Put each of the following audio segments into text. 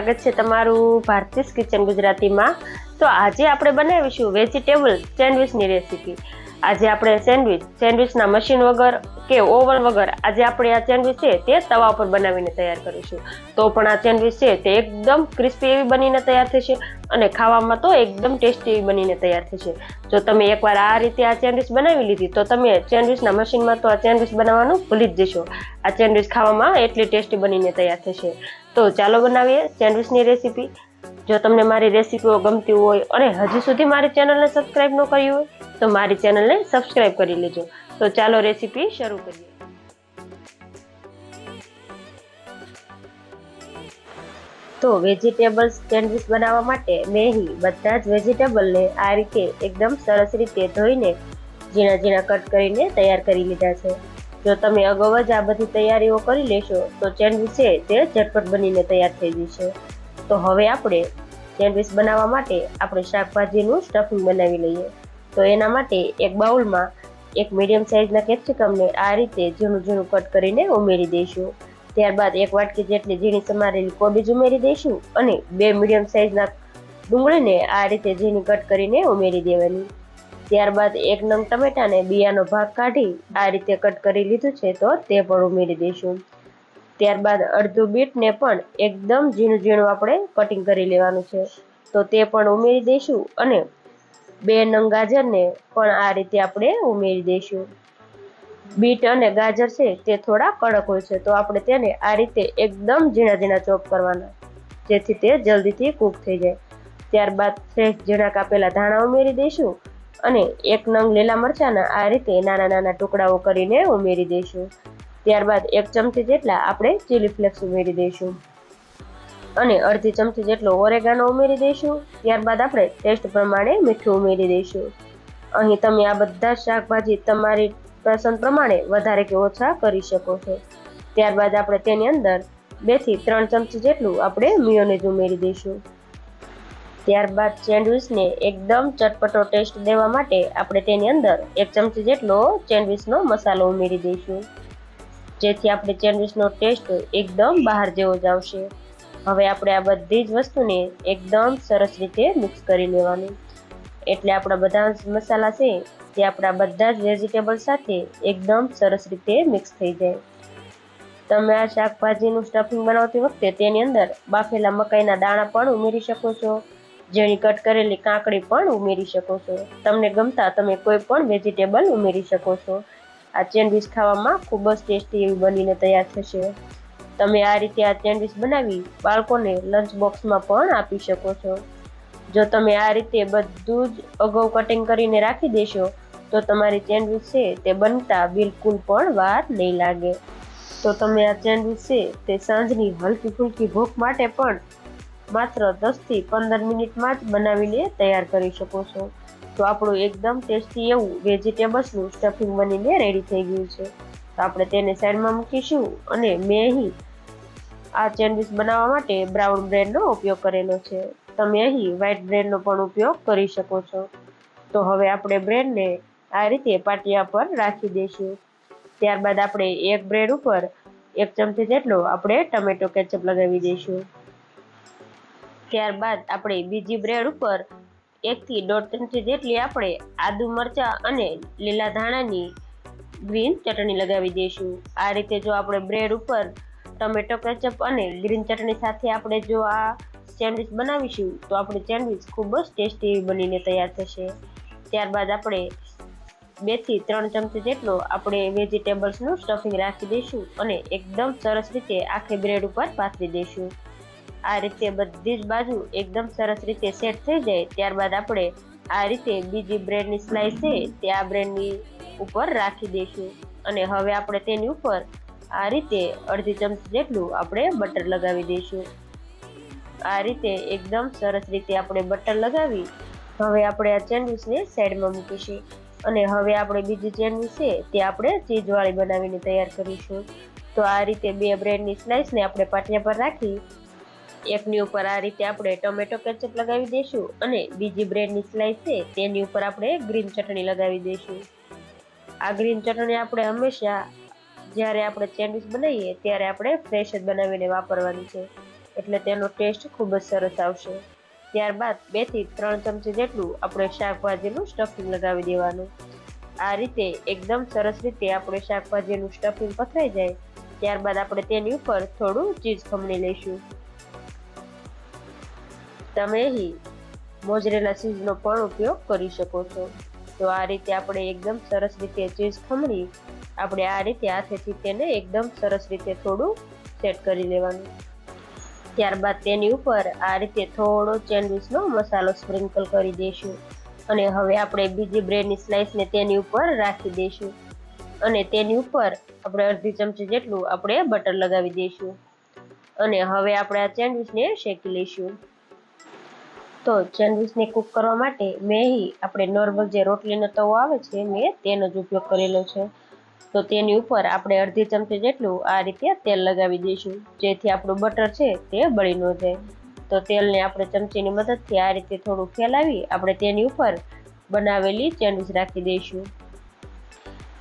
સ્વાગત છે તમારું ભારતીસ કિચન ગુજરાતીમાં. તો આજે આપણે બનાવીશું વેજીટેબલ સેન્ડવિચની રેસીપી આજે આપણે સેન્ડવિચ સેન્ડવિચના મશીન વગર કે ઓવન વગર આજે આપણે આ સેન્ડવિચ છે તે તવા પર બનાવીને તૈયાર કરીશું. તો પણ આ સેન્ડવિચ છે તે એકદમ ક્રિસ્પી એવી બનીને તૈયાર થશે અને ખાવામાં તો એકદમ ટેસ્ટી એવી બનીને તૈયાર થશે. જો તમે એકવાર આ રીતે આ સેન્ડવિચ બનાવી લીધી, તો તમે સેન્ડવિચના મશીનમાં તો આ સેન્ડવિચ બનાવવાનું ભૂલી જ જશો. આ સેન્ડવિચ ખાવામાં એટલી ટેસ્ટી બનીને તૈયાર થશે. તો ચાલો બનાવીએ સેન્ડવિચની રેસીપી. જો તમને મારી રેસીપીઓ ગમતી હોય અને હજી સુધી મારી ચેનલને સબસ્ક્રાઈબ ન કરી હોય, તો મારી ચેનલને સબસ્ક્રાઈબ કરી લેજો. તો ચાલો રેસીપી શરૂ કરીએ. તો વેજીટેબલ્સ સેન્ડવિચ બનાવવા માટે મેં બધા જ વેજીટેબલને આ રીતે એકદમ સરસ રીતે ધોઈને ઝીણા ઝીણા કટ કરીને તૈયાર કરી લીધા છે. જો તમે અગાઉ જ આ બધી તૈયારીઓ કરી લેશો, તો સેન્ડવિચ છે તે ઝટપટ બનીને તૈયાર થઈ જશે. તો હવે આપણે સેન્ડવિચ બનાવવા માટે આપણે શાકભાજીનું સ્ટફિંગ બનાવી લઈએ. તો એના માટે એક બાઉલમાં એક મીડિયમ સાઇઝના કેપ્સિકમને આ રીતે ઝીણું ઝીણું કટ કરીને ઉમેરી દઈશું. ત્યારબાદ એક વાટકી જેટલી ઝીણી સમારેલી કોબીજ ઉમેરી દઈશું અને બે મીડિયમ સાઇઝના ડુંગળીને આ રીતે ઝીણી કટ કરીને ઉમેરી દેવાની. ત્યારબાદ એક નંગ ટમેટાને બિયાનો ભાગ કાઢી આ રીતે કટ કરી લીધું છે તો તે પણ ઉમેરી દઈશું. ત્યારબાદ અડધું બીટને પણ એકદમ ઝીણું ઝીણું આપણે કટિંગ કરી લેવાનું છે. તો તે પણ ઉમેરી દઈશું અને બે નંગ ગાજરને પણ આ રીતે આપણે ઉમેરી દઈશું. બીટ અને ગાજર છે તે થોડા કડક હોય છે તો આપણે તેને આ રીતે એકદમ ઝીણા ઝીણા ચોપ કરવાના, જેથી તે જલ્દીથી કૂક થઈ જાય. ત્યારબાદ ફ્રેશ ઝીણા કાપેલા ધાણા ઉમેરી દઈશું અને એક નંગ લીલા મરચાંના આ રીતે નાના નાના ટુકડાઓ કરીને ઉમેરી દઈશું. ત્યારબાદ એક ચમચી જેટલા આપણે ચીલી ફ્લેક્સ ઉમેરી દઈશું. અને અડધી ચમચી જેટલો ઓરેગાનો ઉમેરી દઈશું. ત્યારબાદ આપણે ટેસ્ટ પ્રમાણે મીઠું ઉમેરી દઈશું. અહીં તમે આ બધા શાકભાજી તમારી પસંદ પ્રમાણે વધારે કે ઓછા કરી શકો છો. ત્યારબાદ આપણે તેની અંદર બેથી ત્રણ ચમચી જેટલું આપણે મિયોનેઝ ઉમેરી દઈશું. ત્યારબાદ સેન્ડવિચને એકદમ ચટપટો ટેસ્ટ દેવા માટે આપણે તેની અંદર એક ચમચી જેટલો સેન્ડવિચનો મસાલો ઉમેરી દઈશું. જેથી આપણે સેન્ડવિચનો ટેસ્ટ એકદમ બહાર જેવો જ આવશે. હવે આપણે આ બધી જ વસ્તુને એકદમ સરસ રીતે મિક્સ કરી લેવાનું. એટલે આપણા બધા જ મસાલા છે તે આપણા બધા જ વેજીટેબલ સાથે એકદમ સરસ રીતે મિક્સ થઈ જાય. તમે આ શાકભાજીનું સ્ટફિંગ બનાવતી વખતે તેની અંદર બાફેલા મકાઈના દાણા પણ ઉમેરી શકો છો. ઝીણી કટ કરેલી કાંકડી પણ ઉમેરી શકો છો. તમને ગમતા તમે કોઈ પણ વેજીટેબલ ઉમેરી શકો છો. આ સેન્ડવિચ ખાવામાં ખૂબ જ ટેસ્ટી એવી બનીને તૈયાર થશે. તમે આ રીતે આ સેન્ડવિચ બનાવી બાળકોને લંચ બોક્સમાં પણ આપી શકો છો. જો તમે આ રીતે બધું જ અગાઉ કટિંગ કરીને રાખી દેશો, તો તમારી સેન્ડવિચ છે તે બનતા બિલકુલ પણ વાર નહીં લાગે. તો તમે આ સેન્ડવિચ છે તે સાંજની હલકી ફુલકી ભૂખ માટે પણ માત્ર દસથી પંદર મિનિટમાં જ બનાવીને તૈયાર કરી શકો છો. તો આપણું એકદમ ટેસ્ટી એવું વેજીટેબલ્સનું સ્ટફિંગ બનીને રેડી થઈ ગયું છે. તો આપણે તેને સાઈડમાં મૂકીશું અને મેં અહીં આ સેન્ડવિચ બનાવવા માટે બ્રાઉન બ્રેડનો ઉપયોગ કરેલો છે. તમે અહીં વ્હાઇટ બ્રેડનો પણ ઉપયોગ કરી શકો છો. તો હવે આપણે બ્રેડને આ રીતે પાટિયા પર રાખી દઈશું. ત્યારબાદ આપણે એક બ્રેડ ઉપર એક ચમચી જેટલો આપણે ટમેટો કેચઅપ લગાવી દઈશું. ત્યારબાદ આપણે બીજી બ્રેડ ઉપર એકથી દોઢ ચમચી જેટલી આપણે આદુ મરચાં અને લીલા ધાણાની ગ્રીન ચટણી લગાવી દઈશું. આ રીતે જો આપણે બ્રેડ ઉપર ટમેટો કેચઅપ અને ગ્રીન ચટણી સાથે આપણે જો આ સેન્ડવિચ બનાવીશું, તો આપણી સેન્ડવિચ ખૂબ જ ટેસ્ટી બનીને તૈયાર થશે. ત્યારબાદ આપણે બેથી ત્રણ ચમચી જેટલો આપણે વેજીટેબલ્સનું સ્ટફિંગ રાખી દઈશું અને એકદમ સરસ રીતે આખી બ્રેડ ઉપર પાથરી દઈશું. આ રીતે બધી જ બાજુ એકદમ સરસ રીતે સેટ થઈ જાય. ત્યારબાદ આપણે આ રીતે બીજી બ્રેડની સ્લાઇસ છે તે આ બ્રેડની ઉપર રાખી દઈશું. અને હવે આપણે તેની ઉપર આ રીતે અડધી ચમચી જેટલું આપણે બટર લગાવી દઈશું. આ રીતે એકદમ સરસ રીતે આપણે બટર લગાવી હવે આપણે આ સેન્ડવિચને સાઈડમાં મૂકીશું. અને હવે આપણે બીજી સેન્ડવિચ છે તે આપણે ચીઝવાળી બનાવીને તૈયાર કરીશું. તો આ રીતે બે બ્રેડની સ્લાઇસને આપણે પાટિયા પર રાખી એકની ઉપર આ રીતે આપણે ટોમેટો કેચઅપ લગાવી દઈશું અને બીજી બ્રેડની સ્લાઇસ છે તેની ઉપર આપણે ગ્રીન ચટણી લગાવી દઈશું. આ ગ્રીન ચટણી આપણે હંમેશા જ્યારે આપણે સેન્ડવિચ બનાવીએ ત્યારે આપણે ફ્રેશ જ બનાવીને વાપરવાની છે. એટલે તેનો ટેસ્ટ ખૂબ જ સરસ આવશે. ત્યારબાદ બેથી ત્રણ ચમચી જેટલું આપણે શાકભાજીનું સ્ટફિંગ લગાવી દેવાનું. આ રીતે એકદમ સરસ રીતે આપણે શાકભાજીનું સ્ટફિંગ પથરાઈ જાય. ત્યારબાદ આપણે તેની ઉપર થોડું ચીઝ ખમણી લઈશું. તમે મોજરેલા ચીઝનો પણ ઉપયોગ કરી શકો છો. તો આ રીતે આપણે એકદમ સરસ રીતે ચીઝ ખમણી, આપણે આ રીતે હાથેથી તેને એકદમ સરસ રીતે થોડું સેટ કરી લેવાનું. ત્યારબાદ તેની ઉપર આ રીતે થોડો સેન્ડવિચનો મસાલો સ્પ્રિંકલ કરી દઈશું અને હવે આપણે બીજી બ્રેડની સ્લાઇસને તેની ઉપર રાખી દઈશું અને તેની ઉપર આપણે અડધી ચમચી જેટલું આપણે બટર લગાવી દઈશું અને હવે આપણે આ સેન્ડવિચને શેકી લઈશું. તો સેન્ડવિચને કૂક કરવા માટે મેં આપણે નોર્મલ જે રોટલીનો તવો આવે છે મેં, તેનો જ ઉપયોગ કરેલો છે. તો તેની ઉપર આપણે અડધી ચમચી જેટલું આ રીતે તેલ લગાવી દઈશું. જેથી આપણું બટર છે તે બળી ન જાય. તો તેલને આપણે ચમચીની મદદથી આ રીતે થોડું ફેલાવી આપણે તેની ઉપર બનાવેલી સેન્ડવિચ રાખી દઈશું.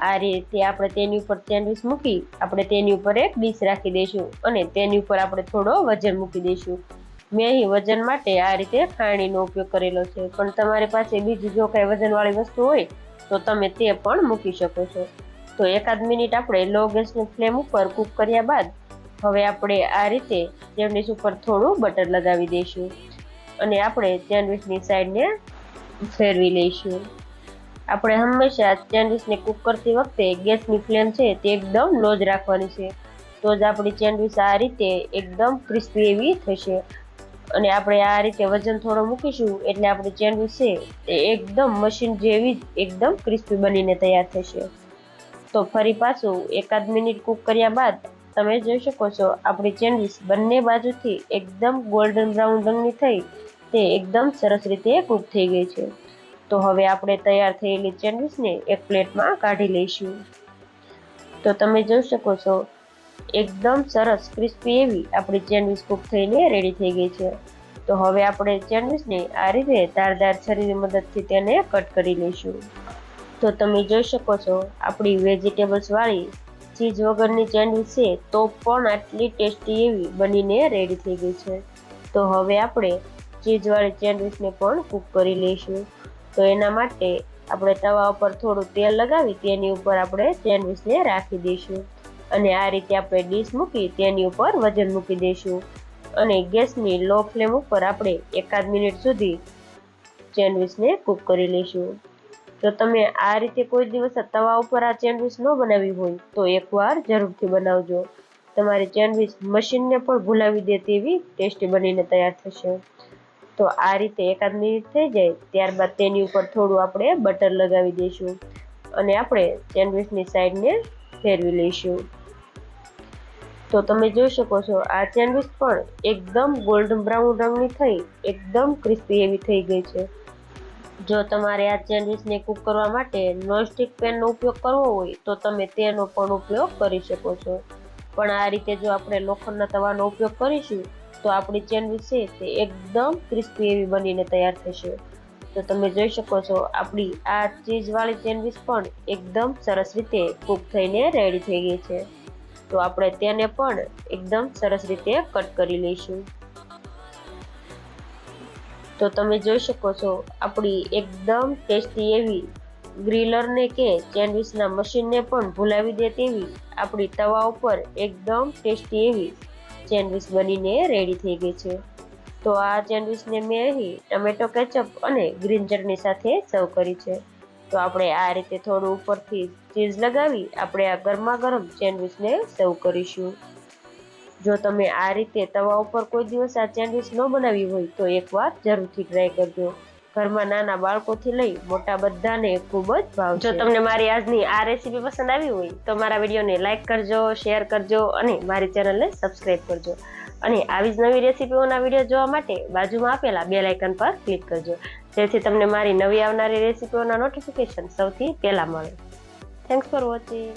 આ રીતે આપણે તેની ઉપર સેન્ડવિચ મૂકી આપણે તેની ઉપર એક ડીશ રાખી દઈશું અને તેની ઉપર આપણે થોડો વજન મૂકી દઈશું. મેં અહીં વજન માટે આ રીતે ખાણીનો ઉપયોગ કરેલો છે. પણ તમારી પાસે બીજી જો કાંઈ વજનવાળી વસ્તુ હોય, તો તમે તે પણ મૂકી શકો છો. તો એકાદ મિનિટ આપણે લો ગેસની ફ્લેમ ઉપર કૂક કર્યા બાદ, હવે આપણે આ રીતે સેન્ડવિચ ઉપર થોડું બટર લગાવી દઈશું. અને આપણે સેન્ડવિચની સાઈડને ફેરવી લઈશું. આપણે હંમેશા સેન્ડવિચને કૂક કરતી વખતે ગેસની ફ્લેમ છે તે એકદમ લો જ રાખવાની છે. તો જ આપણી સેન્ડવિચ આ રીતે એકદમ ક્રિસ્પી એવી થશે. અને આપણે આ રીતે વજન થોડો મૂકીશું એટલે આપણી સેન્ડવિચ છે એ એકદમ મશીન જેવી જ એકદમ ક્રિસ્પી બનીને તૈયાર થશે. તો ફરી પાછું એકાદ મિનિટ કૂક કર્યા બાદ તમે જોઈ શકો છો આપણી સેન્ડવિચ બંને બાજુથી એકદમ ગોલ્ડન બ્રાઉન રંગની થઈ તે એકદમ સરસ રીતે કૂક થઈ ગઈ છે. તો હવે આપણે તૈયાર થયેલી સેન્ડવિચને એક પ્લેટમાં કાઢી લઈશું. તો તમે જોઈ શકો છો એકદમ સરસ, ક્રિસ્પી એવી આપણી સેન્ડવિચ કૂક થઈને રેડી થઈ ગઈ છે. તો હવે આપણે સેન્ડવિચને આ રીતે ધારદાર છરીની મદદથી તેને કટ કરી લઈશું. તો તમે જોઈ શકો છો, આપણી વેજીટેબલ્સવાળી ચીઝ વગરની સેન્ડવિચ છે, તો પણ આટલી ટેસ્ટી એવી બનીને રેડી થઈ ગઈ છે. તો હવે આપણે ચીઝવાળી સેન્ડવિચને પણ કૂક કરી લઈશું. તો એના માટે આપણે તવા ઉપર થોડું તેલ લગાવી, તેની ઉપર આપણે સેન્ડવિચને રાખી દઈશું. અને આ રીતે આપણે ડીશ મૂકી તેની ઉપર વજન મૂકી દઈશું. અને ગેસની લો ફ્લેમ ઉપર આપણે એકાદ મિનિટ સુધી સેન્ડવિચને કૂક કરી લઈશું. જો તમે આ રીતે કોઈ દિવસ તવા ઉપર આ સેન્ડવિચ ન બનાવી હોય, તો એકવાર જરૂરથી બનાવજો. તમારી સેન્ડવિચ મશીનને પણ ભૂલાવી દે તેવી ટેસ્ટી બનીને તૈયાર થશે. તો આ રીતે એકાદ મિનિટ થઈ જાય, ત્યારબાદ તેની ઉપર થોડું આપણે બટર લગાવી દઈશું. અને આપણે સેન્ડવિચની સાઈડને ફેરવી લઈશું. તો તમે જોઈ શકો છો, આ સેન્ડવિચ પણ એકદમ ગોલ્ડન બ્રાઉન રંગની થઈ, એકદમ ક્રિસ્પી એવી થઈ ગઈ છે. જો તમારે આ સેન્ડવિચને કૂક કરવા માટે નોનસ્ટિક પેનનો ઉપયોગ કરવો હોય, તો તમે તેનો પણ ઉપયોગ કરી શકો છો. પણ આ રીતે જો આપણે લોખંડના તવાનો ઉપયોગ કરીશું, તો આપણી સેન્ડવિચ છે તે એકદમ ક્રિસ્પી એવી બનીને તૈયાર થશે. તો તમે જોઈ શકો છો, આપણી આ ચીઝવાળી સેન્ડવિચ પણ એકદમ સરસ રીતે કૂક થઈને રેડી થઈ ગઈ છે. તો આપણે તેને પણ એકદમ સરસ રીતે કટ કરી લઈશું. તો તમે જોઈ શકો છો, આપણી એકદમ ટેસ્ટી એવી ગ્રીલરને કે સેન્ડવિચના મશીનને પણ ભૂલાવી દે તેવી આપણી તવા ઉપર એકદમ ટેસ્ટી એવી સેન્ડવિચ બનીને રેડી થઈ ગઈ છે. તો આ સેન્ડવિચને મેં અહીં ટમેટો કેચઅપ અને ગ્રીન ચટણી સાથે સર્વ કરી છે. તો આપણે આ રીતે થોડું ઉપરથી ચીઝ લગાવી આપણે આ ગરમા ગરમ સેન્ડવિચને સર્વ કરીશું. જો તમે આ રીતે તવા ઉપર કોઈ દિવસ આ સેન્ડવિચ ન બનાવી હોય તો એકવાર જરૂરથી ટ્રાય કરજો. ઘરમાં નાના બાળકોથી લઈ મોટા બધાને ખૂબ જ ભાવ જો તમને મારી આજની આ રેસીપી પસંદ આવી હોય તો મારા વિડીયોને લાઇક કરજો શેર કરજો અને મારી ચેનલને સબસ્ક્રાઈબ કરજો. અને આવી જ નવી રેસીપીઓના વીડિયો જોવા માટે બાજુમાં આપેલા બે લાઇકન પર ક્લિક કરજો. જેથી તમને મારી નવી આવનારી રેસીપીઓના નોટિફિકેશન સૌથી પહેલાં મળે. Thanks for watching